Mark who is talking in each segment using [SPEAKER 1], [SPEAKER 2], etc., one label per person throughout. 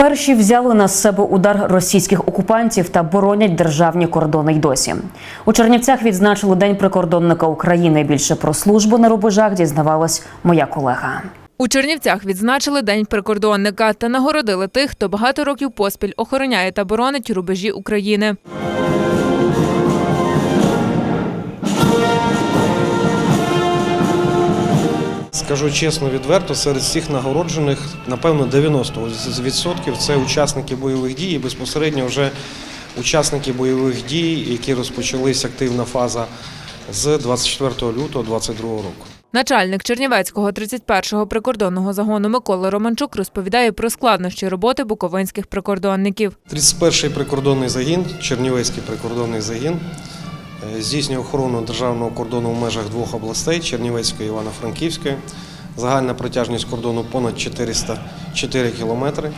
[SPEAKER 1] Перші взяли на себе удар російських окупантів та боронять державні кордони й досі. У Чернівцях відзначили День прикордонника України. Більше про службу на рубежах дізнавалась моя колега.
[SPEAKER 2] У Чернівцях відзначили День прикордонника та нагородили тих, хто багато років поспіль охороняє та боронить рубежі України.
[SPEAKER 3] Скажу чесно, відверто, серед всіх нагороджених, напевно, 90% це учасники бойових дій і безпосередньо вже учасники бойових дій, які розпочалась активна фаза з 24 лютого 2022 року.
[SPEAKER 2] Начальник Чернівецького 31-го прикордонного загону Микола Романчук розповідає про складнощі роботи буковинських прикордонників.
[SPEAKER 3] 31-й прикордонний загін, Чернівецький прикордонний загін, здійснює охорону державного кордону в межах двох областей Чернівецької і Івано-Франківської. Загальна протяжність кордону понад 404 кілометри.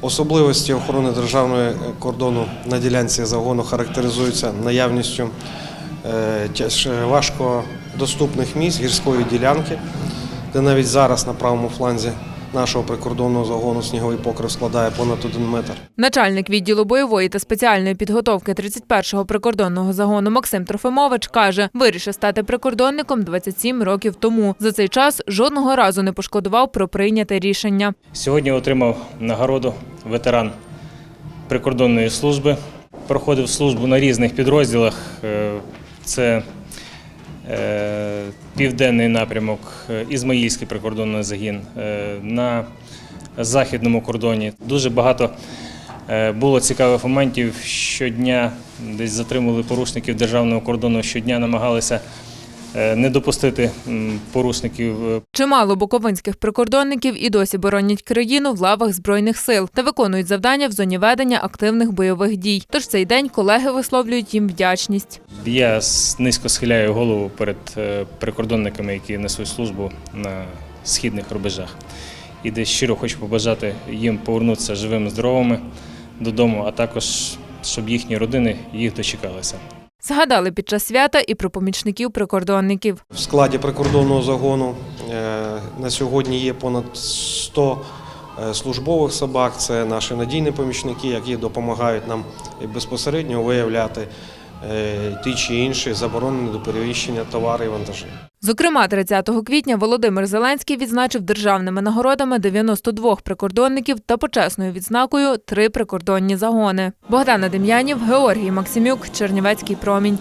[SPEAKER 3] Особливості охорони державного е, кордону на ділянці загону характеризуються наявністю е, важкодоступних місць гірської ділянки, де навіть зараз на правому фланзі нашого прикордонного загону сніговий покрив складає понад один метр.
[SPEAKER 2] Начальник відділу бойової та спеціальної підготовки 31-го прикордонного загону Максим Трофимович каже, вирішив стати прикордонником 27 років тому. За цей час жодного разу не пошкодував про прийняте рішення.
[SPEAKER 4] Сьогодні отримав нагороду ветеран прикордонної служби. Проходив службу на різних підрозділах. Е, Це південний напрямок, е, Ізмаїльський прикордонний загін е, на західному кордоні. Дуже багато е, було цікавих моментів. Щодня десь затримували порушників державного кордону, щодня намагалися е, не допустити порушників е,
[SPEAKER 2] Чимало буковинських прикордонників і досі боронять країну в лавах збройних сил та виконують завдання в зоні ведення активних бойових дій. Тож цей день колеги висловлюють їм вдячність.
[SPEAKER 4] Я низько схиляю голову перед е, прикордонниками, які несуть службу на східних рубежах. І десь щиро хочу побажати їм повернутися живими, здоровими додому, а також щоб їхні родини їх дочекалися.
[SPEAKER 2] Згадали під час свята і про помічників прикордонників.
[SPEAKER 3] В складі прикордонного загону е, на сьогодні є понад 100 е, службових собак. Це наші надійні помічники, які допомагають нам безпосередньо виявляти ті чи інші заборонені до перевіщення товари і вантажі.
[SPEAKER 2] Зокрема, 30 квітня Володимир Зеленський відзначив державними нагородами 92 прикордонників та почесною відзнакою три прикордонні загони. Богдана Дем'янів, Георгій Максимюк, Чернівецький промінь.